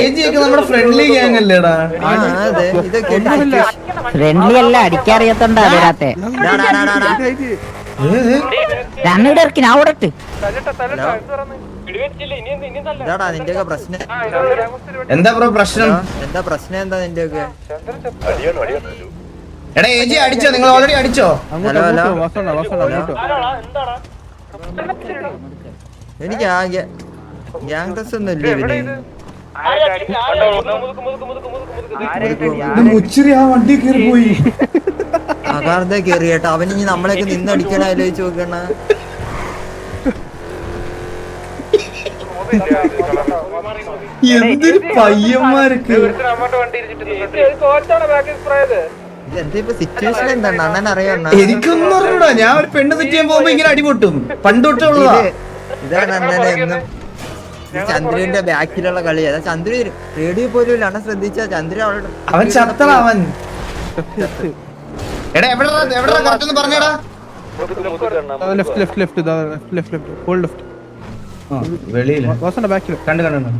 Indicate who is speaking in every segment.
Speaker 1: Age ഒക്കെ നമ്മുടെ friendly gang അല്ലേടാ?
Speaker 2: ആ
Speaker 3: ഫ്രണ്ട്ലി അല്ല അടിക്കാറിയത്തോണ്ടാ വരാത്തെ. രണ്ടിടെ ഇറക്കി ഞാൻ ഓടട്ട്
Speaker 2: ഇതാടാ നിന്റെയൊക്കെ പ്രശ്നം.
Speaker 1: എന്താ ബ്രോ പ്രശ്നം?
Speaker 2: എന്താ പ്രശ്നം? എന്താ നിന്റെയൊക്കെ?
Speaker 1: എടാ ഏജി അടിച്ചോ? നിങ്ങൾ ഓൾറെഡി അടിച്ചോ?
Speaker 2: എനിക്ക് ആകെ ഗ്യാങ് ഡ്രസ് ഒന്നും ഇല്ല ഇവന്.
Speaker 1: മുച്ചിരി ആ വണ്ടി കയറി പോയി.
Speaker 2: കേട്ടോ. അവൻ ഇനി നമ്മളെയൊക്കെ നിന്ന് അടിക്കണ ആലോചിച്ച് നോക്കണ.
Speaker 1: എന്തൊരു
Speaker 2: അറിയണ
Speaker 1: എനിക്കൊന്നും അറിഞ്ഞൂടാ. ഞാൻ ഒരു പെണ്ണ് തെറ്റ് ചെയ്യാൻ പോകുമ്പോ ഇങ്ങനെ അടിപൊട്ടും പണ്ട് തൊട്ടുള്ളതാ
Speaker 2: ഇതാണ് അണ്ണനെ എന്നും. ചന്ദ്രുവിന്റെ ബാക്കിലുള്ള കളി. അതാ ചന്ദ്രു? റേഡിയോ പോലും ഇല്ല. അണ്ണൻ ശ്രദ്ധിച്ച ചന്ദ്രു അവളുടെ
Speaker 1: അവൻ ചത്തള അവൻ. എടാ എവിടെ എവിടെ കറക്റ്റ് ഒന്ന് പറഞ്ഞേടാ.
Speaker 4: Left left left left left hole left.
Speaker 1: വെളിയിൽ.
Speaker 4: വാസന്റെ ബാക്കിൽ
Speaker 1: കണ്ടു കണ്ടു കണ്ടു.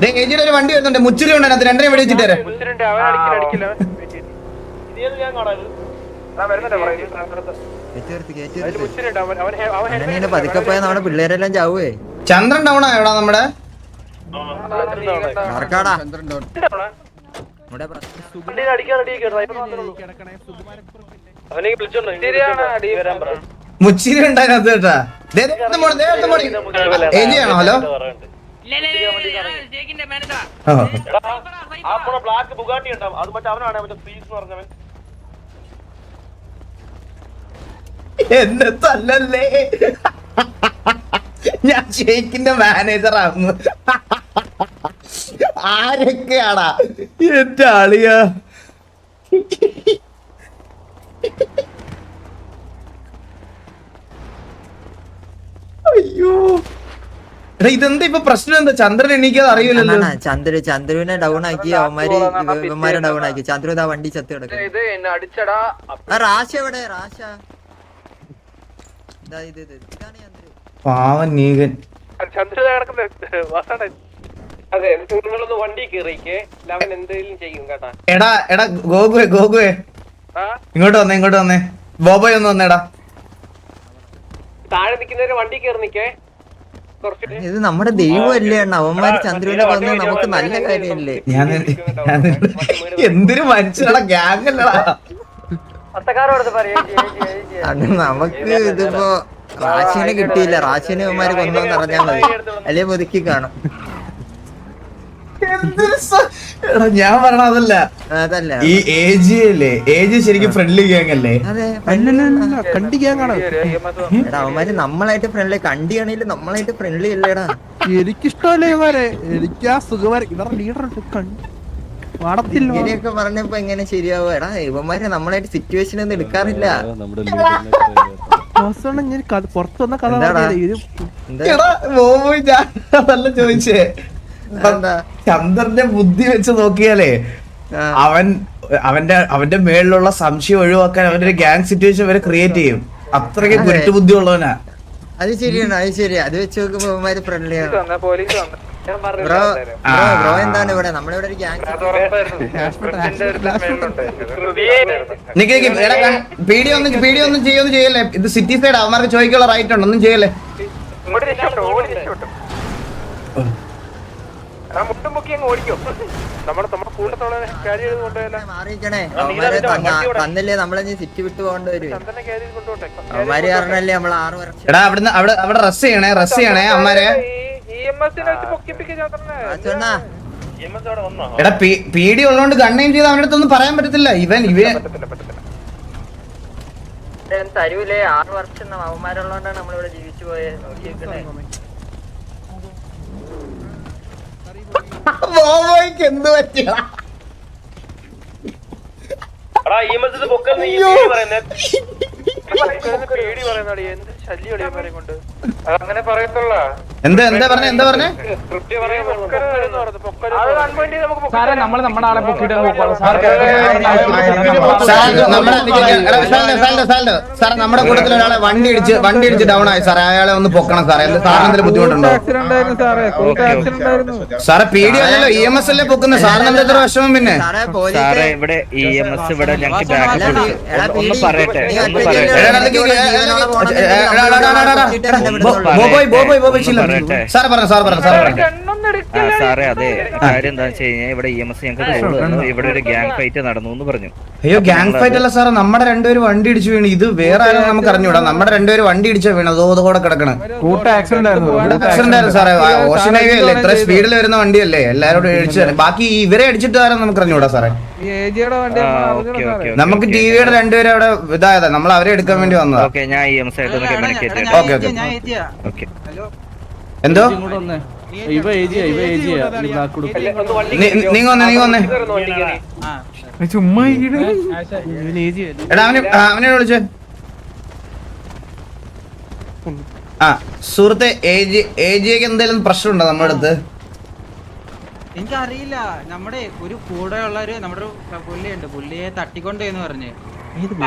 Speaker 1: ദേ ഏജിയുടെ ഒരു വണ്ടി വരുന്നുണ്ട്. മുച്ചിരി ഉണ്ട് അതിനകത്ത് രണ്ടര വെടി വെച്ചിട്ട് തരാം
Speaker 2: നിർത്ത്, കേറ്റി നിർത്ത്. അണ്ണനിങ്ങനെ പതുക്കെ പോയാൽ നമ്മുടെ പിള്ളേരെല്ലാം ചാവുവേ
Speaker 1: ചന്ദ്രൻ ഡൗൺ ആയോടാ നമ്മുടെ മുച്ചിരി ഉണ്ട് അതിനകത്ത് കേട്ടാ ദേ, ദേ, ദേ മോളെ, ദേ, ദേ മോളെ. ഏജി ആണോ ഹലോ.
Speaker 5: ബ്ലാക്ക് ബുഗാട്ടി ഉണ്ടാവും അത് മറ്റേ അവനാണ് മറ്റേ ഫീസ് എന്ന് പറഞ്ഞവൻ
Speaker 1: എന്നെ തല്ലല്ലേ ഞാൻ ഷെയ്ക്കിന്റെ മാനേജറാണ് ആരൊക്കെയാടാ? എന്റെ ആളിയ. അയ്യോ. എടാ ഇതെന്താ ഇപ്പൊ പ്രശ്നം? എന്താ ചന്ദ്രൻ എണീക്കാതെ അറിയില്ലല്ലോ.
Speaker 2: ചന്ദ്രു ചന്ദ്രുവിനെ ഡൗൺ ആക്കി അവന്മാര് ഇവ- ഇവന്മാരെ ഡൗൺ ആക്കി. ചന്ദ്രു ഇതാ വണ്ടി ചത്ത് കിടക്കും
Speaker 5: ഇത് എന്നെ അടിച്ചടാ.
Speaker 2: റാശ എവിടെ? റാശ ഇതാ ഇത് ഇത് ഇതാണ് ചന്ദ്രു
Speaker 1: പാവൻ നീകൻ
Speaker 5: കിടക്കുന്ന അതെ നിങ്ങളൊന്ന് വണ്ടി കയറിക്കേ ലവൻ എന്തെങ്കിലും ചെയ്യും കേട്ടാ
Speaker 1: എടാ എടാ ഗോകുവേ ഗോകുവേ ഇങ്ങോട്ട് വന്നേ ഇങ്ങോട്ട് വന്നേ ബോബോയ് ഒന്ന് വന്നേടാ
Speaker 5: താഴെ നിൽക്കുന്നവര് വണ്ടി കയറി നിക്കേ
Speaker 2: ഇത് നമ്മുടെ ദൈവമല്ലേ അണ്ണ അവന്മാര് ചന്ദ്രുവിനെ വന്ന് നമുക്ക് നല്ല കാര്യല്ലേ
Speaker 1: ഞാൻ ഞാൻ എന്തൊരു മനുഷ്യടാ ഗ്യാങ് അല്ലടാ
Speaker 2: അണ്ണ നമുക്ക് ഇതിപ്പോ റാശിനെ കിട്ടിയില്ല. റാശിനെ ഇവന്മാര് കൊന്നു അറിഞ്ഞാൽ മതി. അല്ലെ പുതുക്കി കാണും.
Speaker 1: ഞാൻ പറഞ്ഞ അതല്ല.
Speaker 2: അതല്ല.
Speaker 1: ഈ ഏജി അല്ലേ? ഏജ് ശരിക്കും ഫ്രണ്ട്ലി ഗ്യാങ് അല്ലേ?
Speaker 2: അതെ
Speaker 4: കണ്ടി
Speaker 2: എടാ അവന്മാര് നമ്മളായിട്ട് ഫ്രണ്ട്ലി കണ്ടിയാണെങ്കിലും നമ്മളായിട്ട് ഫ്രണ്ട്ലി അല്ലേടാ.
Speaker 4: എനിക്കിഷ്ടമല്ലേ ഇവരെ എനിക്ക് ആ സുഖമാരെ ഇവരുടെ ലീഡർ കണ്ടി
Speaker 2: ഇങ്ങനെയൊക്കെ പറഞ്ഞപ്പോ എങ്ങനെ ശരിയാവും? എടാ ഇവന്മാര് നമ്മളായിട്ട് സിറ്റുവേഷൻ ഒന്നും എടുക്കാറില്ല.
Speaker 4: കഥ- വന്ന കഥ
Speaker 1: അതല്ല ചോദിച്ചേ. ചന്ദ്രന്റെ ബുദ്ധി വെച്ച് നോക്കിയാലേ അവൻ അവന്റെ അവന്റെ മേളിലുള്ള സംശയം ഒഴിവാക്കാൻ അവന്റെ ഒരു ഗ്യാങ് സിറ്റുവേഷൻ വരെ ക്രിയേറ്റ് ചെയ്യും. അത്രയ്ക്ക്
Speaker 2: അതെ.
Speaker 1: ബുദ്ധി ഉള്ളവനാ
Speaker 2: അത് ശരിയാണ് അത് ശരി അത് വെച്ച് നോക്കുമ്പോ ഫ്രണ്ട്ലി ഫ്രണ്ട്ലിയാണ്
Speaker 5: പോലീസ്
Speaker 2: ബ്രോ എന്താണ് ഇവിടെ? നമ്മളിവിടെ ഒരു ഗ്യാങ്
Speaker 1: കൺ- ഒന്നും പീടി ഒന്നും ചെയ്യൊന്നും ചെയ്യല്ലേ? ഇത് സിറ്റി സൈഡ് അവന്മാർക്ക് ചോദിക്കാനുള്ള റൈറ്റ് ഉണ്ട് ഒന്നും ചെയ്യല്ലേ?
Speaker 2: തന്നില്ലേ നമ്മളെ സിറ്റി വിട്ട് പോകേണ്ടി വരും. അവന്മാര് കാരണല്ലേ നമ്മൾ ആറ്
Speaker 1: എടാ അവിടെ അവിടെ റസ് ചെയ്യണേ റസ് ചെയ്യണേ അമ്മാരെ എടാ പേടി ഉള്ളതുകൊണ്ട് ഗണ്ണെയിം ചെയ്ത് അവന്റെ അടുത്തൊന്നും പറയാൻ പറ്റത്തില്ല. ഇവൻ
Speaker 5: ഇവ
Speaker 2: തരൂലേ ആറ് വർഷം അവന്മാരുള്ളതുകൊണ്ടാണ് നമ്മളിവിടെ ജീവിച്ചു പോയത്
Speaker 1: ബോബോയ്ക്ക് എന്ത് പറ്റിയടാ
Speaker 5: പേടി പറയുന്നടി എന്ത് ശല്യം കൊണ്ട്? അങ്ങനെ പറയത്തുള്ള.
Speaker 1: എന്താ എന്താ പറഞ്ഞ എന്താ പറഞ്ഞേ?
Speaker 6: സാറേ നമ്മൾ നമ്മുടെ ആളെ
Speaker 1: സാർ നമ്മുടെ കൂട്ടത്തിൽ ഒരാളെ വണ്ടി ഇടിച്ച് വണ്ടി ഇടിച്ച് ഡൗൺ ആയി സാറേ അയാളെ ഒന്ന് പൊക്കണം സാറേ. എന്ത് സാറിന് എന്തെങ്കിലും ബുദ്ധിമുട്ടുണ്ടോ? സാറേ പി ഡി അല്ലല്ലോ ഇ എം എസ് അല്ലേ പൊക്കുന്നത്. സാറിന് എന്താ എത്ര വിഷമം പിന്നെ?
Speaker 2: സാറേ
Speaker 7: ഇവിടെ ഇ എം എസ് ഇവിടെ ഞങ്ങൾക്ക് ഒന്ന് പറയട്ടെ ഒന്ന് പറയട്ടെ.
Speaker 1: ബോബോയ് ബോബോയ് ബോബോയ് ശീലം. സാറ് പറഞ്ഞു സാർ പറഞ്ഞു സാർ പറഞ്ഞു.
Speaker 7: സാറേ അതെ. കാര്യം എന്താ വെച്ച് കഴിഞ്ഞാൽ ഇവിടെ ഇ എം എസ് ഞങ്ങൾക്ക് തന്നു ഇവിടെ ഒരു ഗ്യാങ് ഫൈറ്റ് നടന്നു എന്ന് പറഞ്ഞു.
Speaker 1: അയ്യോ ഗ്യാങ് ഫൈറ്റ് അല്ല സാറേ നമ്മുടെ രണ്ടുപേര് വണ്ടി ഇടിച്ചു വീണ്. ഇത് വേറെ ആരും നമുക്ക് അറിഞ്ഞൂടാ നമ്മുടെ രണ്ടുപേര് വണ്ടി ഇടിച്ച വീണ് അതോ കൂടെ കിടക്കണ.
Speaker 6: ആക്സിഡന്റ് ആയിരുന്നു.
Speaker 1: സാറേ. ഓഷൻ ഹൈവേ അല്ലേ? ഇത്ര സ്പീഡിൽ വരുന്ന വണ്ടിയല്ലേ? എല്ലാരോടും ഇടിച്ചു തരാം. ബാക്കി ഇവരെ അടിച്ചിട്ട് ആരും നമുക്ക് അറിഞ്ഞൂടാ സാറേ. നമുക്ക് ടി വിയുടെ രണ്ടുപേരും അവിടെ ഇതായതാ. നമ്മൾ അവരെ എടുക്കാൻ വേണ്ടി വന്നതാ.
Speaker 7: ഓക്കെ ഞാൻ
Speaker 1: എന്തോ?
Speaker 6: ഇവ ഏജിയാ ഇവ ഏജിയാ ഈ ബ്ലാക്ക് കൊടുക്കും.
Speaker 1: നീ നീങ്ങ വന്നേ നീങ്ങ വന്നേ.
Speaker 6: ചുമ്മാ
Speaker 1: എടാ അവന് അവനെ വിളിച്ചേ. ആ സുഹൃത്തെ എന്തെങ്കിലും പ്രശ്നമുണ്ടോ നമ്മുടെ അടുത്ത്?
Speaker 8: എനിക്കറിയില്ല. നമ്മുടെ ഒരു കൂടെ ഉള്ള ഒരു നമ്മുടെ ഒരു പുള്ളിയുണ്ട്. പുള്ളിയെ തട്ടിക്കൊണ്ടേന്ന് എന്ന് പറഞ്ഞ്.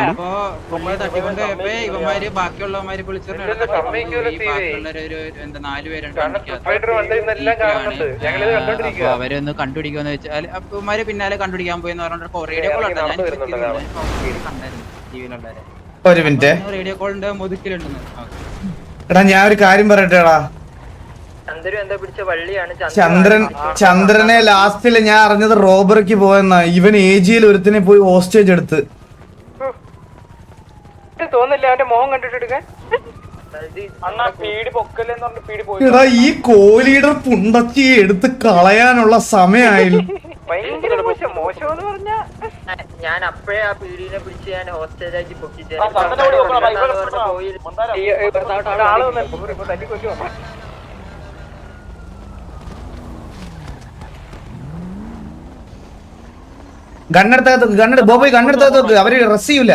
Speaker 8: അപ്പൊ പുള്ളിയെ തട്ടിക്കൊണ്ട് പോയപ്പോ ഇവന്മാര് ബാക്കിയുള്ളവന്മാര് വിളിച്ചിട്ട് ബാക്കിയുള്ളവര് ഒരു എന്താ നാല് പേരുണ്ട് അവരൊന്ന് കണ്ടുപിടിക്കുമെന്ന് വെച്ചാൽ അപ്പൊ ഇവന്മാര് പിന്നാലെ കണ്ടുപിടിക്കാൻ പോയെന്ന് പറഞ്ഞിട്ട് റേഡിയോ കോൾ ഉണ്ട്. ഞാൻ കണ്ടായിരുന്നു ടിവിയിലുള്ളവരെ.
Speaker 1: ഒരു മിനിറ്റ്.
Speaker 8: റേഡിയോ കോളിന്റെ മുതുക്കിലുണ്ടെന്ന്.
Speaker 1: എടാ ഞാൻ ഒരു കാര്യം പറയട്ടെ എടാ
Speaker 2: എന്താ പിടിച്ച വള്ളിയാണ്.
Speaker 1: ചന്ദ്രൻ ചന്ദ്രനെ ലാസ്റ്റിൽ ഞാൻ അറിഞ്ഞത് റോബറിക്ക് പോയെന്നാ. ഇവൻ എ ജിയിൽ ഒരുത്തിനെ പോയി ഹോസ്റ്റേജ് എടുത്ത്
Speaker 5: തോന്നില്ല അവന്റെ മോഹം കണ്ടിട്ട് എടുക്കാൻ?
Speaker 1: എടാ ഈ കോലീഡർ പുണ്ടച്ചി എടുത്ത് കളയാനുള്ള സമയമായില്ല
Speaker 5: ഭയങ്കര മോശം. മോശം എന്ന് പറഞ്ഞാ
Speaker 2: ഞാൻ അപ്പഴേ ആ പീഡീനെ പിടിച്ച് ഞാൻ പൊക്കിച്ച്.
Speaker 1: ഗണ്ണെടുത്തകത്ത് ഗണ്ണെടു ബോബോയ് ഗണ്ണെടുത്തകത്ത് അവർ റസ് ചെയ്യൂല.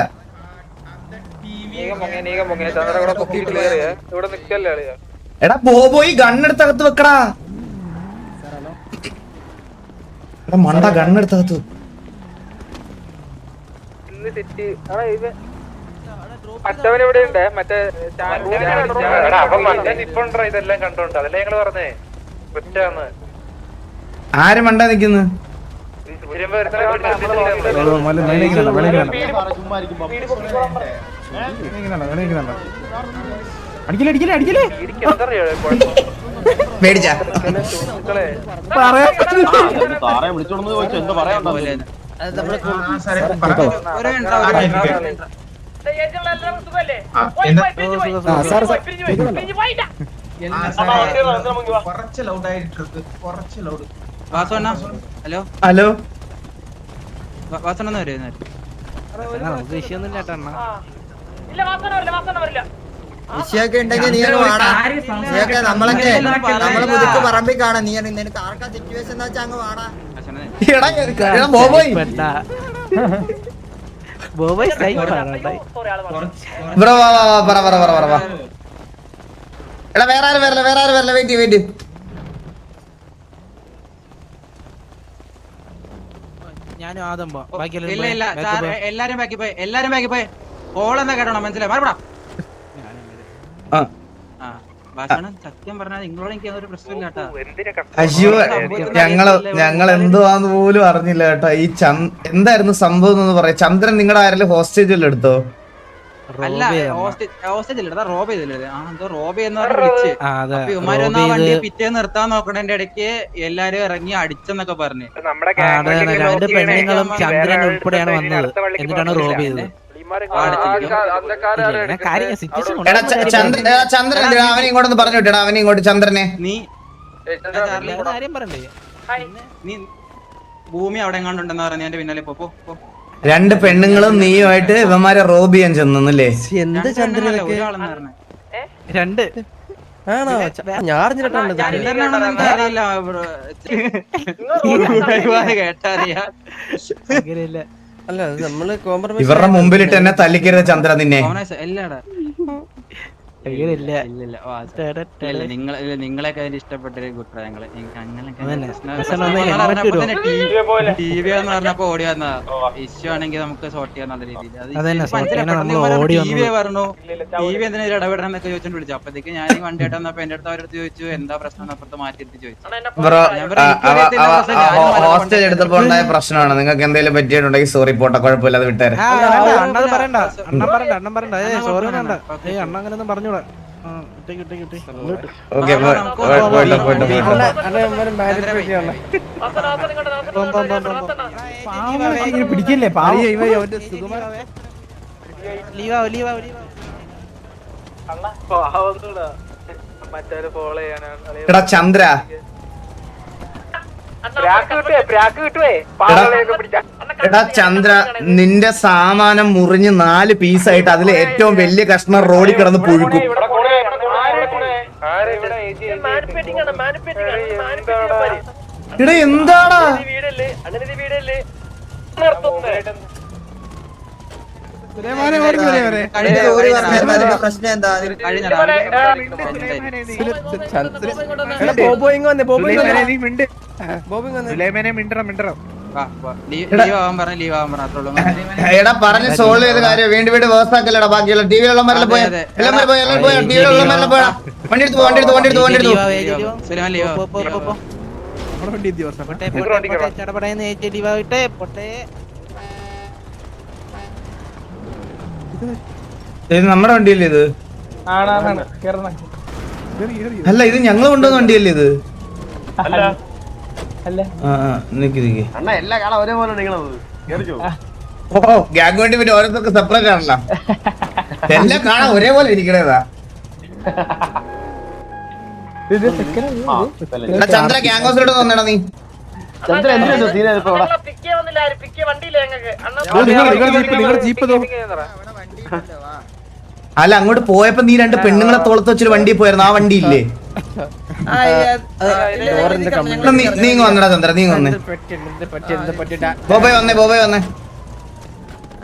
Speaker 5: പൊങ്ങിയ, ഇവിടെ പൊക്കിയിട്ട് ഇവിടെ നിക്കല്ലേ അളിയാ
Speaker 1: എടാ ബോബോയ് ഗണ്ണെടുത്തകത്ത് വെക്കടാ. എടാ മണ്ട ഗണ്ണെടുത്തകത്ത്
Speaker 5: ഇവിടെ ഉണ്ട്. മറ്റേ ഇതെല്ലാം കണ്ടോണ്ട്? അതല്ലേ ഞങ്ങൾ പറഞ്ഞേ. കുറ്റാന്ന്
Speaker 1: ആര് മണ്ട നിക്കുന്നു
Speaker 5: ചുമ്മാ
Speaker 6: അടിക്കലേ അടിക്കലേ അടിക്കലേ.
Speaker 8: വാസവണ്ണ ഹലോ
Speaker 1: ഹലോ
Speaker 8: വാസവണ്ണ വരുന്നത്
Speaker 2: വിഷയൊക്കെ ഉണ്ടെങ്കിൽ നീ വാടാ. നമ്മളൊക്കെ നമ്മളെ മുതുക്ക് പറമ്പിൽ കാണാ. നീ നിനക്ക് ആർക്കാ സിറ്റുവേഷൻ എന്ന് വെച്ചാ അങ്ങ് വാടാ.
Speaker 1: എടാ എടാ ബോബോയ്. ബ്രോ വാ വാ വാ പറ പറ പറ പറ വാ. എടാ വേറെ ആരും വരല വേറെ ആരും വരല വെയിറ്റ് വെയിറ്റ്
Speaker 4: ഞാനും
Speaker 8: ആദം ബാക്കി എല്ലാരും ബാക്കി പോയി. എല്ലാരും ബാക്കി പോയി. കോൾ എന്താ കേട്ടോ മനസ്സിലായി? മറുപടാ
Speaker 1: ആ.
Speaker 8: ആ വാസവണ്ണ സത്യം പറഞ്ഞാൽ നിങ്ങളോട് എനിക്ക് പ്രശ്നമില്ല?
Speaker 1: അയ്യോ ഞങ്ങൾ ഞങ്ങൾ എന്തുവാന്ന് പോലും അറിഞ്ഞില്ല കേട്ടോ. ഈ ചന്ദ് എന്തായിരുന്നു സംഭവം എന്ന് പറയാം. ചന്ദ്രൻ നിങ്ങളുടെ ആരെങ്കിലും ഹോസ്റ്റേജിൽ എടുത്തോ?
Speaker 8: അല്ല ഹോസ്റ്റേജ് ഇല്ല റോബ് ചെയ്തില്ലേ ആ എന്തോ റോബ് എന്ന് പറഞ്ഞ് ആ പിറ്റേ നിർത്താൻ നോക്കണേന്റെ ഇടയ്ക്ക് എല്ലാരും ഇറങ്ങി അടിച്ചെന്നൊക്കെ പറഞ്ഞു.
Speaker 5: ചെയ്യണേ.
Speaker 4: പെണ്ണുങ്ങളും
Speaker 5: ചന്ദ്രൻ
Speaker 4: ഉൾപ്പെടെയാണ് വന്നത്. എന്നിട്ടാണ് റോബ് ചെയ്തത്.
Speaker 1: ചന്ദ്രൻ ചന്ദ്രൻ അവനെ ഇങ്ങോട്ടൊന്ന് പറഞ്ഞു വിട്ടടാ അവനെ ഇങ്ങോട്ട് ചന്ദ്രനെ
Speaker 8: നീ നീ ഭൂമി അവിടെ എങ്ങാണ്ടുണ്ടെന്ന് പറഞ്ഞ എന്റെ പിന്നാലെ പോ
Speaker 1: രണ്ട് പെണ്ണുങ്ങളും നീയുമായിട്ട് ഇവന്മാരെ റോബ് ചെയ്യാൻ ചെന്നല്ലേ
Speaker 4: എന്ത്
Speaker 8: ചന്ദ്രനല്ല,
Speaker 4: രണ്ട് ആണോ ഞാൻ അറിഞ്ഞിട്ടുണ്ട്.
Speaker 8: ഒരുപാട് കേട്ടറിയാ
Speaker 1: ഇവരുടെ മുമ്പിലിട്ട് എന്നെ തല്ലിക്കരുത് ചന്ദ്ര നിന്നെ.
Speaker 8: നിങ്ങളെയൊക്കെ അതിന് പറഞ്ഞപ്പോ
Speaker 4: ഇടുവോ?
Speaker 8: തന്നെ ടി- വി എന്ന് പറഞ്ഞപ്പോ ഓടി വന്നതാ. ഇഷ്യൂ ആണെങ്കിൽ നമുക്ക് സോർട്ട് ചെയ്യാൻ നല്ല രീതിയിൽ ടി വി പറഞ്ഞു? ടി വി എന്തിനാ ഇടപെടണം എന്നൊക്കെ ചോദിച്ചോണ്ട് വിളിച്ചു അപ്പത്തേക്ക് ഞാൻ ഈ വണ്ടിയായിട്ട് വന്നപ്പോ എന്റെ അടുത്ത് അവരടുത്ത് ചോദിച്ചു എന്താ പ്രശ്നം അപ്പുറത്ത് ചോദിച്ചു. പറഞ്ഞു,
Speaker 1: പ്രശ്നമാണ്. നിങ്ങൾക്ക് എന്തെങ്കിലും പറ്റിയിട്ടുണ്ടെങ്കിൽ സോറി പോട്ടെ കുഴപ്പമില്ല അത് വിട്ടേരെ.
Speaker 4: പറയണ്ട. അണ്ണൻ പറയണ്ട അണ്ണൻ പറയണ്ട. സോറി
Speaker 8: കുഴപ്പമില്ല.
Speaker 4: വേണ്ട. അണ്ണ അങ്ങനെയൊന്നും പറഞ്ഞൂടാ ഇങ്ങോട്ട്.
Speaker 1: ഓക്കെ പോയിട്ട് പോയിട്ട്
Speaker 4: പിടിക്കല്ലേ ഇവ
Speaker 1: എടാ ചന്ദ്ര നിന്റെ സാമാനം മുറിഞ്ഞ് നാല് പീസായിട്ട് അതിൽ ഏറ്റവും വലിയ കഷ്ണം റോഡിൽ കിടന്ന് പുഴുക്കും. എടാ എന്താടാ?
Speaker 4: വീടല്ലേ? ഓടി
Speaker 8: അത്രേ ഉള്ളൂ.
Speaker 1: എടാ പറഞ്ഞ് സോൾവ് ചെയ്ത കാര്യം. വീണ്ടും വീണ്ടും വേഴ്സ് ആക്കല്ലടാ ബാക്കിയുള്ള ടി വിയിലുള്ളവരെല്ലാം പോയാ. എല്ലാവരും പോയാ? എല്ലാവരും പോയാ? ടി വിയിലുള്ളവരെല്ലാം പോയാ വണ്ടി എടുത്തു വണ്ടി എടുത്തു വണ്ടി എടുത്തു വണ്ടി എടുത്തു
Speaker 4: വണ്ടി ദിവസം പൊട്ടെ പൊട്ടെ പൊട്ടെ ചടപടയെന്ന് ഏറ്റ് ലീവാ വിട്ടെ പൊട്ടെ
Speaker 1: ഇത് നമ്മുടെ വണ്ടിയല്ലേ ഇത്? അല്ല ഇത് ഞങ്ങൾ കൊണ്ടുവന്ന വണ്ടിയല്ലേ ഇത്? ചന്ദ്രോസിലോട്ട് വേണ്ടി പിന്നെ ഓരോരുത്തർക്ക് സെപ്പറേറ്റ് ആണല്ലോ. എല്ലാം കാണാൻ ഒരേപോലെ ഇരിക്കണേതാ. ചന്ദ്ര ഗ്യാങ് ഹൗസിലോട്ട് വന്നേടാ നീ.
Speaker 5: ചന്ദ്ര എന്തിനാ
Speaker 4: ജീപ്പ് ജീപ്പ് തോ.
Speaker 1: അല്ല അങ്ങോട്ട് പോയപ്പോ നീ രണ്ട് പെണ്ണുങ്ങളെ തോളത്ത് വെച്ചൊരു വണ്ടി പോയിരുന്നു ആ വണ്ടി ഇല്ലേ? നീങ്ങ വന്നടാ ചന്ദ്ര നീങ്ങ വന്നേ. ബോബോയ് വന്നേ ബോബോയ് വന്നേ.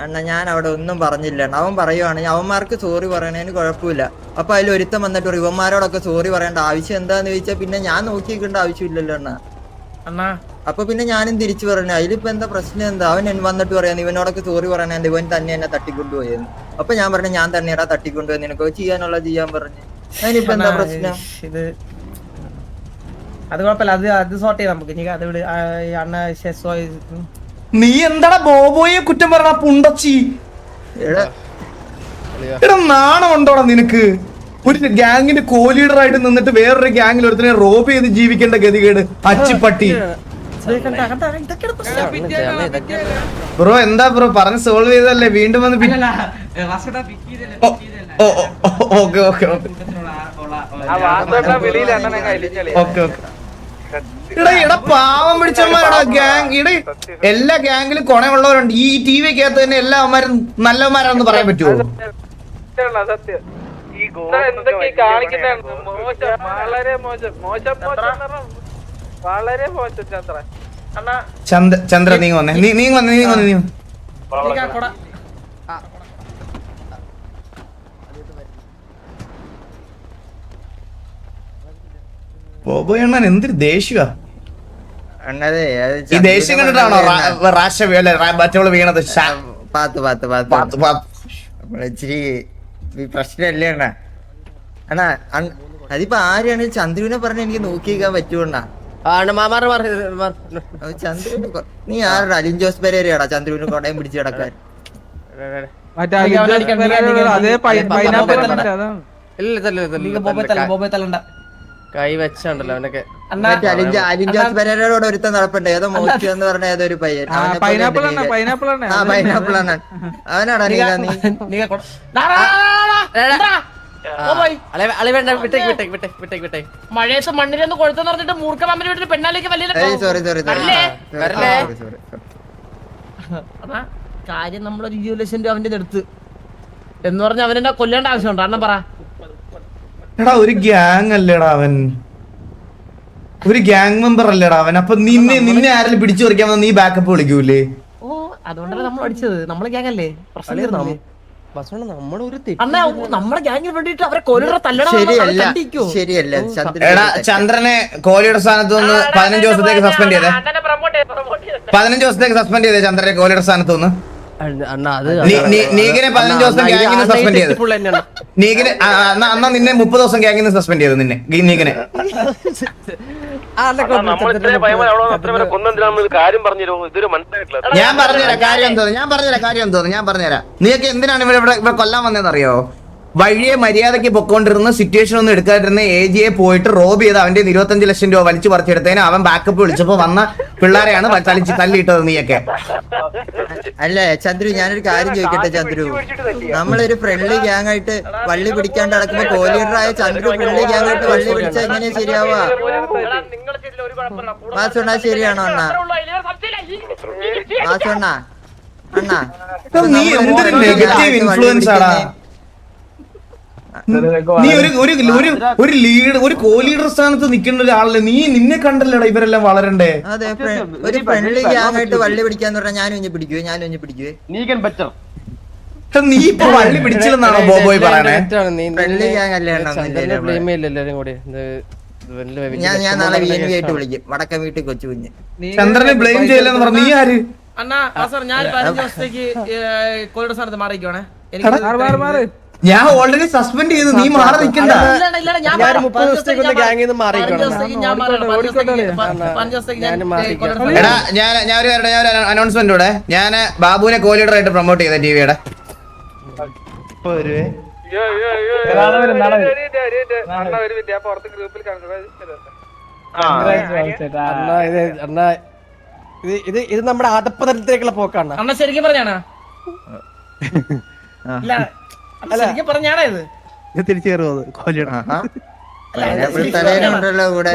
Speaker 2: അണ്ണ ഞാൻ അവിടെ ഒന്നും പറഞ്ഞില്ല. അവൻ പറയുവാണെങ്കിൽ അവന്മാർക്ക് സോറി പറയണതിന് കുഴപ്പമില്ല. അപ്പൊ അതിൽ ഒരുത്തം വന്നിട്ട് ഇവന്മാരോടൊക്കെ സോറി പറയേണ്ട. ആവശ്യം എന്താന്ന് ചോദിച്ചാൽ പിന്നെ ഞാൻ നോക്കിക്കേണ്ട ആവശ്യമില്ലല്ലോ അണ്ണ. അപ്പൊ പിന്നെ ഞാനും തിരിച്ചു പറഞ്ഞു അതിലിപ്പോ എന്താ പ്രശ്നം എന്താ? അവൻ വന്നിട്ട് പറയാന്ന് ഇവനോടൊക്കെ സോറി പറയണേ ഇവൻ തന്നെ എന്നെ തട്ടിക്കൊണ്ടുപോയെന്ന്. അപ്പൊ ഞാൻ പറഞ്ഞു ഞാൻ തന്നെയാടാ തട്ടിക്കൊണ്ട് നിനക്ക് ചെയ്യാനുള്ള ചെയ്യാൻ പറഞ്ഞു. അതിനിപ്പോ എന്താ പ്രശ്നം?
Speaker 9: ഇത് അത് കുഴപ്പമില്ല അത് അത് സോർട്ട് ചെയ്യാം നമുക്ക്. ഇനി അത് വിട് അണ്ണ ശെസോ
Speaker 1: നീ എന്താടാ ബോബോയെ കുറ്റം പറഞ്ഞ പുണ്ടച്ചി?
Speaker 2: എടാ.
Speaker 1: എടാ നാണമുണ്ടോടാ നിനക്ക്? ഒരു ഗാങ്ങിന്റെ കോ ലീഡർ ആയിട്ട് നിന്നിട്ട് വേറൊരു ഗ്യാങ്ങിൽ ഒരുത്തിനെ റോബ് ചെയ്ത് ജീവിക്കേണ്ട ഗതികേട്. അച്ചിപ്പട്ടി ബ്രോ എന്താ ബ്രോ? പറഞ്ഞ് സോൾവ് ചെയ്തല്ലേ വീണ്ടും വന്ന് ഓക്കെ ഓക്കെ. ഓക്കെ എടാ പാവം പിടിച്ചവന്മാരാടാ ഗാങ് ഇട എല്ലാ ഗ്യാങ്ങിലും കൊണയുള്ളവരുണ്ട്. ഈ ടി വിക്കകത്ത് തന്നെ എല്ലാ അവന്മാരും നല്ലവന്മാരാണെന്ന് പറയാൻ പറ്റുമോ
Speaker 5: സത്യം ഈ എന്തൊക്കെ കാണിക്കുന്ന? മോശം വളരെ മോശം. മോശം മോശം വളരെ മോശം ചന്ദ്ര. അണ്ണാ
Speaker 1: ചന്ദ്ര ചന്ദ്ര നീ വന്നേ. നീ നീ വന്നേ നീ വന്നേ നീ
Speaker 9: കൊട.
Speaker 1: എന്തൊരു ദേഷ്യ. ഈ ദേഷ്യം കണ്ടിട്ടാണോ റാഷ മറ്റവൾ വീണത്.
Speaker 2: പാത്ത് പാത്ത് പാത്ത്.
Speaker 1: പാത്ത് പാത്ത്.
Speaker 2: നമ്മൾ ഇച്ചിരി ഈ പ്രശ്നല്ലേ അണ്ണാ? അണ്ണാ അതിപ്പോ ആരെയാണ് ചന്ദ്രുവിനെ പറഞ്ഞ എനിക്ക് നോക്കിയേക്കാൻ പറ്റുവണ്ണാ നീ ആരുടെ? അലിൻ ജോസ് പെരേരയാടാ ചന്ദ്രുവിന് കൊടയം പിടിച്ച് കിടക്കാൻ.
Speaker 10: കൈ വെച്ചാണ്ടല്ലോ അവനൊക്കെ.
Speaker 9: അണ്ണാ
Speaker 2: അലിൻ ജോസ് പെരേരയോട് ഒരുത്തൻ നടപ്പുണ്ട്. ഏതോ മോച്ചു എന്ന് പറഞ്ഞ ഏതോ ഒരു പയ്യൻ
Speaker 4: പൈനാപ്പിൾ പൈനാപ്പിൾ ആണ്
Speaker 2: അവനാടാ നീ
Speaker 9: മഴയത്ത് മണ്ണിലൊന്ന് കൊഴുത്തെന്ന് പറഞ്ഞിട്ട് മൂർഖ മാമന്റെ വീട്ടിൽ പെണ്ണാലേക്ക് വലിയ കാര്യം നമ്മളൊരു ഇരുപത് ലക്ഷം രൂപ അവന്റെ അടുത്ത്. എന്ന് പറഞ്ഞ അവനെ കൊല്ലേണ്ട ആവശ്യമുണ്ടോ? അണ്ണൻ പറ.
Speaker 1: എടാ ഒരു ഗ്യാങ് അല്ലേടാ അവൻ. ഒരു ഗ്യാങ് മെമ്പർ അല്ലേടാ അവൻ. അപ്പൊ നിന്നെ നിന്നെ ആരെങ്കിലും പിടിച്ചു പറിക്കാൻ വന്നാ നീ ബാക്കപ്പ് വിളിക്കൂലേ?
Speaker 9: ഓ അതുകൊണ്ടല്ലേ നമ്മൾ അടിച്ചത്. നമ്മൾ ഗ്യാങ് അല്ലേ? പ്രശ്നം ഗ്യാങ്ങിന് വേണ്ടിട്ട് അവരെ തല്ലണം
Speaker 2: ശരിയല്ല
Speaker 1: എടാ ചന്ദ്രനെ കോഹ്ലിയുടെ സ്ഥാനത്ത് നിന്ന് പതിനഞ്ച് ദിവസത്തേക്ക് സസ്പെൻഡ് ചെയ്തേ. പതിനഞ്ച് ദിവസത്തേക്ക് സസ്പെൻഡ് ചെയ്തേ ചന്ദ്രനെ കോഹ്ലിയുടെ സ്ഥാനത്ത് നിന്ന്. നിന്ന് അന്നാ മുപ്പത് ദിവസം ഗ്യാങ്ങിൽ നിന്ന് സസ്പെൻഡ് ചെയ്തു നിന്നെ.
Speaker 5: മനസ്സിലായിട്ടില്ല.
Speaker 1: ഞാൻ പറഞ്ഞുതരാം കാര്യം എന്തോന്ന്? ഞാൻ പറഞ്ഞുതരാം കാര്യം എന്തോന്ന്? ഞാൻ പറഞ്ഞുതരാം. നീയൊക്കെ എന്തിനാണ് ഇവിടെ ഇവിടെ കൊല്ലാൻ വന്നതെന്ന് അറിയോ വഴിയെ മര്യാദയ്ക്ക് പൊക്കോണ്ടിരുന്ന സിറ്റുവേഷൻ ഒന്നും എടുക്കാതിരുന്ന എ ജിയെ പോയിട്ട് റോബ് ചെയ്ത് അവന്റെ ഇരുപത്തഞ്ച് ലക്ഷം രൂപ വലിച്ചു പറിച്ചെടുത്തതിന് അവൻ ബാക്കപ്പ് വിളിച്ചപ്പോ വന്ന പിള്ളേരെയാണ് തലിച്ച് തല്ലിയിട്ടത് നീയൊക്കെ.
Speaker 2: അല്ലേ ചന്ദ്രു ഞാനൊരു കാര്യം ചോദിക്കട്ടെ ചന്ദ്രു. നമ്മളൊരു ഫ്രണ്ട്ലി ഗ്യാങ് ആയിട്ട് വള്ളി പിടിക്കാണ്ട് നടക്കുമ്പോ കോലീഡറായ ചന്ദ്രു ഫ്രണ്ട്ലി ഗ്യാങ് ആയിട്ട് വള്ളി പിടിച്ചാ എങ്ങനെയാ ശരിയാവാ
Speaker 5: മാസണ്ണ
Speaker 2: വാസുണ്ണ ശരിയാണോ അണ്ണ?
Speaker 5: മാസണ്ണ
Speaker 2: വാസുണ്ണ അണ്ണ.
Speaker 1: നീ എന്തൊരു നെഗറ്റീവ് ഇൻഫ്ലുവൻസ് ആടാ? നീ ഒരു ഒരു ഒരു ഒരു ലീഡ് ഒരു കോ ലീഡർ സ്ഥാനത്ത് നിൽക്കുന്ന ഒരാളല്ലേ? നീ നിന്നെ കണ്ടല്ലേടാ ഇവരെല്ലാം വളരണ്ടേ?
Speaker 2: അതെ ഒരു ഫ്രണ്ട്ലി ഗ്യാങ് ആയിട്ട് വള്ളി പിടിക്കാന്ന് പറഞ്ഞാൽ ഞാനും ഇഞ്ഞ് പിടിക്കുവേ ഞാനും ഇഞ്ഞ് പിടിക്കുവേ.
Speaker 1: എടാ, നീ ഇപ്പൊ വള്ളി പിടിച്ചില്ലെന്നാണോ ബോബോയ് പറയണേ?
Speaker 2: ഫ്രണ്ട്ലി ഗ്യാങ് അല്ലേ
Speaker 10: കൂടി?
Speaker 2: ഞാൻ ഞാൻ നാളെ വി എൻ വി ആയിട്ട് വിളിക്കും. വടക്കം വീട്ടിൽ കൊച്ചു കുഞ്ഞ്.
Speaker 1: ചന്ദ്രനെ ബ്ലെയിം ചെയ്യില്ലെന്ന് പറഞ്ഞു നീ ആര്?
Speaker 9: അണ്ണാ സാർ ഞാൻ പതിനഞ്ച് ദിവസത്തേക്ക് കോഴിയുടെ സ്ഥാനത്ത് മാറിക്കുവാണേ എനിക്ക്
Speaker 1: ഞാൻ ഓൾറെഡി സസ്പെൻഡ് ചെയ്തു. നീ മാറി നിൽക്കണ്ട. എടാ ഞാൻ ഞാൻ ഒരു കാര്യം- ഞാൻ ഒരു അനൗൺസ്മെന്റ് ഇവിടെ ഞാൻ ബാബുവിനെ കോ ലീഡർ ആയിട്ട് പ്രൊമോട്ട് ചെയ്ത ടിവിയുടെ
Speaker 10: ഇത് അണ്ണാ ഇത് നമ്മുടെ ആദപ്പതലത്തിലേക്കുള്ള പോക്കാണ്.
Speaker 9: അണ്ണ ശരിക്കും പറഞ്ഞാണ്? ശരിക്കും പറഞ്ഞാണോ ഇത്.
Speaker 4: തിരിച്ചു
Speaker 2: പൈനാപ്പിൾ തലേനുണ്ടല്ലോ കൂടെ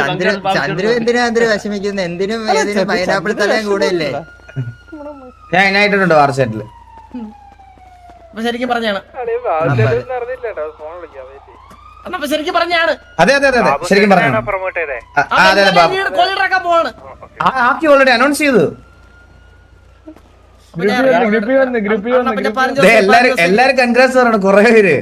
Speaker 2: ചന്ദ്രു ചന്ദ്രു എന്തിനാ എന്തിനു വിഷമിക്കുന്നത് എന്തിനും ഏതിനും പൈനാപ്പിൾ തലയും കൂടെ ഇല്ലേ?
Speaker 1: ഞാൻ ഇനായിട്ടുണ്ട്
Speaker 9: വാർച്ചാറ്റിൽ ശരിക്കും പറഞ്ഞാണ്. ശരിക്കും പറഞ്ഞാണ്.
Speaker 1: അതെ അതെ അതെ ശരിക്കും ആക്കി ഓൾറെഡി അനൗൺസ് ചെയ്തു
Speaker 9: അപ്പൊ ഞാൻ- അണ്ണാ, പിന്നെ പതിനഞ്ച്
Speaker 1: ദേ,
Speaker 9: ദിവസം-
Speaker 1: എല്ലാരും കൺഗ്രാസ് പറയണം കൊറേ പേര്.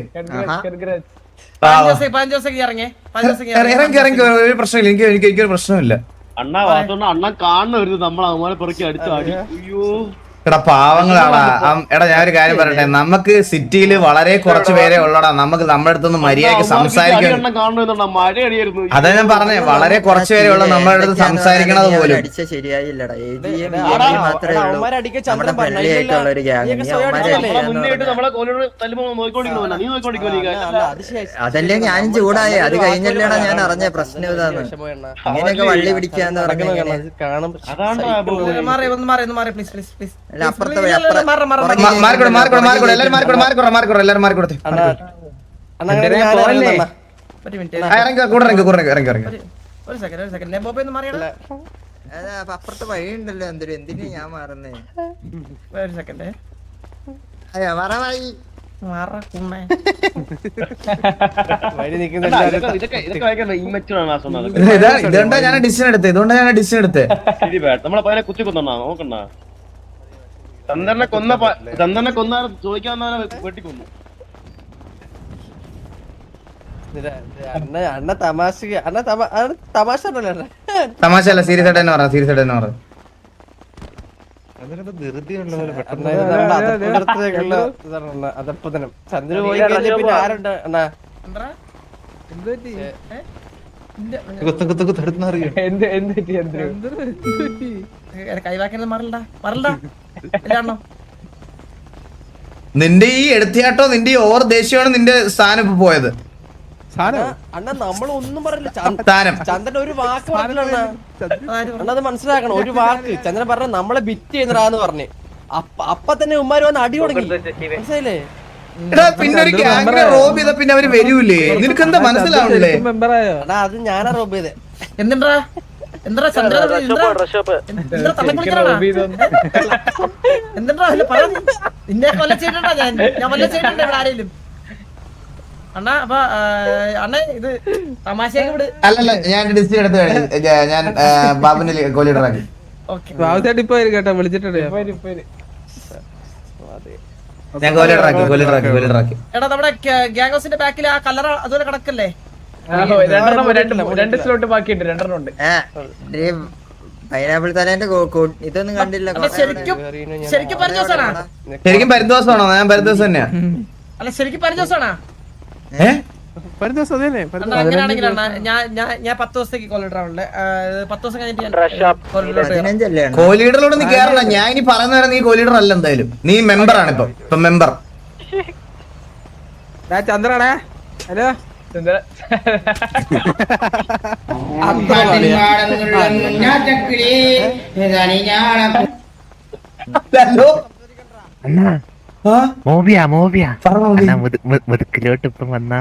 Speaker 9: ഇറങ്ങി.
Speaker 1: ഒരു പ്രശ്നമില്ല. എനിക്ക് എനിക്ക് എനിക്കൊരു പ്രശ്നമില്ല.
Speaker 6: അണ്ണാ വാത്തോണ്ട് അണ്ണൻ കാണുന്നവരുത് നമ്മൾ അതുപോലെ പെറുക്കി അടിച്ചു അടി അയ്യോ.
Speaker 1: എടാ പാവങ്ങളാടാ. എടാ ഞാൻ ഒരു കാര്യം പറയട്ടെ. നമുക്ക് സിറ്റിയിൽ വളരെ കുറച്ച് പേരെ ഉള്ളടാ. നമുക്ക് നമ്മുടെ അടുത്തൊന്ന് മര്യാദയ്ക്ക് സംസാരിക്കാൻ അതാ ഞാൻ പറഞ്ഞേ വളരെ കുറച്ച് പേരെ ഉള്ള നമ്മുടെ അടുത്ത് സംസാരിക്കണത് പോലും.
Speaker 2: അതല്ലേ ഞാൻ ചൂടായി. അത് കഴിഞ്ഞല്ലേടാ ഞാൻ അറിഞ്ഞ പ്രശ്നം ഇതാന്ന് അങ്ങനെയൊക്കെ വള്ളി പിടിക്കാന്ന് പറഞ്ഞു.
Speaker 9: മാറി ഒന്ന് മാറി ഒന്ന് മാറി പ്ലീസ് പ്ലീസ് പ്ലീസ്
Speaker 2: അല്ല അപ്പുറത്തെ വഴി, അപ്പുറം പുറകിൽ
Speaker 1: മാ- മാറിക്കോട്ടെ മാറിക്കോട്ടെ മാറിക്കോട്ടെ എല്ലാരും മാറിക്കോട്ടെ മാറിക്കോട്ടെ മാറിക്കോട്ടെ എല്ലാരും മാറിക്കോട്ടെ
Speaker 10: അണ്ണാ, അണ്ണാ, അങ്ങനെ ഞാൻ അറിയുന്നു അണ്ണാ.
Speaker 9: ഒരു മിനിറ്റ്
Speaker 1: ആ, ഇറങ്ങി കൂടെ ഇറങ്ങി കൂടെ ഇറങ്ങി ഇറങ്ങി ഇറങ്ങി
Speaker 9: ഒരു സെക്കൻഡ് ഒരു സെക്കൻഡ് ഞാൻ ഒന്ന്
Speaker 2: അപ്പുറത്തെ വഴിയുണ്ടല്ലോ എന്തൊരു എന്തിനാ ഞാൻ മാറുന്നേ
Speaker 9: ഒരു സെക്കൻഡ്
Speaker 2: അയ്യോ
Speaker 9: മാറ
Speaker 10: വഴി
Speaker 1: ഇതുകൊണ്ടാ ഞാൻ ഡിസിഷൻ എടുത്തേ ഇതുകൊണ്ടാ ഞാൻ ഡിസിഷൻ
Speaker 6: എടുത്തേ നമ്മളെ കുത്തി കൊന്നാ നോക്കണ്ണ ചന്ദ്രനെ കൊന്ന ചന്ദ്രനെ കൊന്ന ചോദിക്കാവുന്ന വെട്ടിക്കൊന്നു.
Speaker 10: അണ്ണ അണ്ണ തമാശ അണ്ണ തമാ- അണ്ണ തമാശ.
Speaker 1: തമാശ അല്ല സീരിയസ് ആയിട്ട് തന്നെ പറയാം സീരിയസ് ആയിട്ട് തന്നെ
Speaker 10: അണ്ണ, അധപ്പതനം ചന്ദ്ര പോയി കഴിഞ്ഞാൽ പിന്നെ ആരുണ്ട്? അണ്ണാ.
Speaker 1: നിന്റെ ഈ എടുത്തിയാട്ടോ നിന്റെ ഈ ഓവർ ദേഷ്യമാണ് നിന്റെ സ്ഥാനം ഇപ്പൊ പോയത്.
Speaker 10: അണ്ണ നമ്മൾ ഒന്നും പറഞ്ഞില്ല ചന്ദ്രൻ ഒരു വാക്ക് പറഞ്ഞില്ല അണ്ണാ. അണ്ണ അത് മനസ്സിലാക്കണം. ഒരു വാക്ക്. ചന്ദ്രൻ പറഞ്ഞ നമ്മളെ ബിറ്റ് ചെയ്യുന്നതാന്ന് പറഞ്ഞ്. അപ്പ അപ്പൊ തന്നെ ഉമ്മാര് വന്ന് അടി തുടങ്ങി. മനസ്സിലായില്ലേ?
Speaker 1: എടാ പിന്നെ ഒരു ഗ്യാങ്ങിനെ റോബ് ചെയ്ത പിന്നെ അവർ വരൂലേ? നിനക്ക് എന്താ മനസ്സിലാവണല്ലേ
Speaker 10: അത് ഞാനാ റോബ് ചെയ്തേ.
Speaker 9: എന്തിണ്ടാ? എന്താ ചന്ദ്ര പറ? നിന്നെ കൊല്ല ഞാൻ? ഞാൻ ഇവിടെ ആരെങ്കിലും അണ്ണാ അപ്പൊ അണ്ണേ ഇത് തമാശയൊക്കെ വിട്.
Speaker 1: അല്ലല്ല ഞാൻ ഡിസിഷൻ എടുത്ത്. ഞാൻ-
Speaker 9: ഓക്കെ.
Speaker 4: ബാബുചേട്ടൻ ഇപ്പൊ കേട്ടോ വിളിച്ചിട്ടുണ്ട്
Speaker 10: ഞാൻ കോഹ്ലി ട്രാക്കി കോഹ്ലി ട്രാക്കി കോഹ്ലി ട്രാക്കി.
Speaker 9: എടാ നമ്മുടെ ഗ്യാങ് ഹൗസിന്റെ ബാക്കിൽ ആ കളർ അതുപോലെ കിടക്കല്ലേ?
Speaker 11: രണ്ട് സ്ലോട്ട് ബാക്കിയുണ്ട് രണ്ടെണ്ണം ഉണ്ട്.
Speaker 2: പൈനാപ്പിൾ തലേന്റെ ഇതൊന്നും കണ്ടില്ല.
Speaker 9: ശരിക്കും ശരിക്കും
Speaker 10: പരിദോഷമാണോ ഞാൻ പരിദോഷം തന്നെയാ.
Speaker 9: അല്ല ശരിക്കും പറഞ്ഞ ദിവസമാണോ
Speaker 10: ദിവസം
Speaker 9: അണ്ണാ അങ്ങനെയാണെങ്കിൽ അണ്ണാ ഞാൻ ഞാൻ ഞാൻ പത്ത് ദിവസത്തേക്ക് പത്ത് ദിവസം കഴിഞ്ഞിട്ട് ഞാൻ
Speaker 10: നീ കേറണ്ട. ഞാൻ ഇനി പറയുന്ന വരെ നീ കോഹ്ലിയുടെ അല്ല എന്തായാലും. നീ മെമ്പർ ആണ് ഇപ്പൊ. ഇപ്പൊ മെമ്പർ
Speaker 1: ചന്ദ്രനെ ഹലോ.
Speaker 10: ഹലോ.
Speaker 12: മോബിയ മോബിയാ മുതുക്കിലോട്ട് ഇപ്പം വന്ന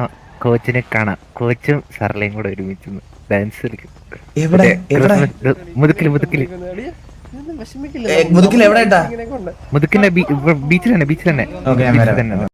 Speaker 12: കോച്ചിനെ കാണാം. കോച്ചും സർലയും കൂടെ ഒരുമിച്ച് ഡാൻസ് കളിക്കും.
Speaker 10: എവിടെ?
Speaker 12: മുതുക്കിൽ
Speaker 10: മുതുക്കിൽ. മുതുക്കിൽ എവിടെ
Speaker 12: മുതുക്കിന്റെ ബീച്ചിൽ തന്നെ ബീച്ചിൽ തന്നെ. ബീച്ചിൽ തന്നെ